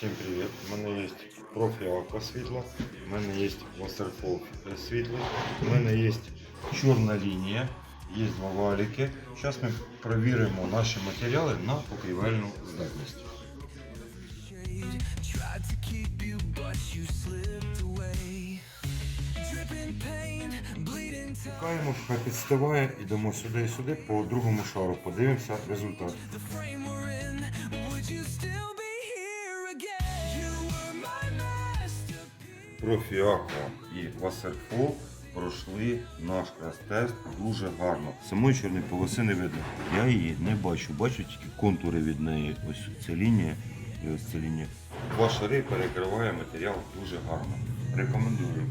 Всім привіт! У мене є профі аква світло, у мене є Wasserfall світло, у мене є чорна лінія, є два валіки. Зараз ми перевіримо наші матеріали на покрівельну здатність. Чекаємо, хай підстиває, йдемо сюди і сюди по другому шару, подивимося результат. Masterpiece. І Васерфо пройшли наш крас-тест дуже гарно. Самої чорної полоси не видно. Я її не бачу. Бачу тільки контури від неї. Ось ця лінія і ось ця лінія. Два шари перекриває матеріал дуже гарно. Рекомендую.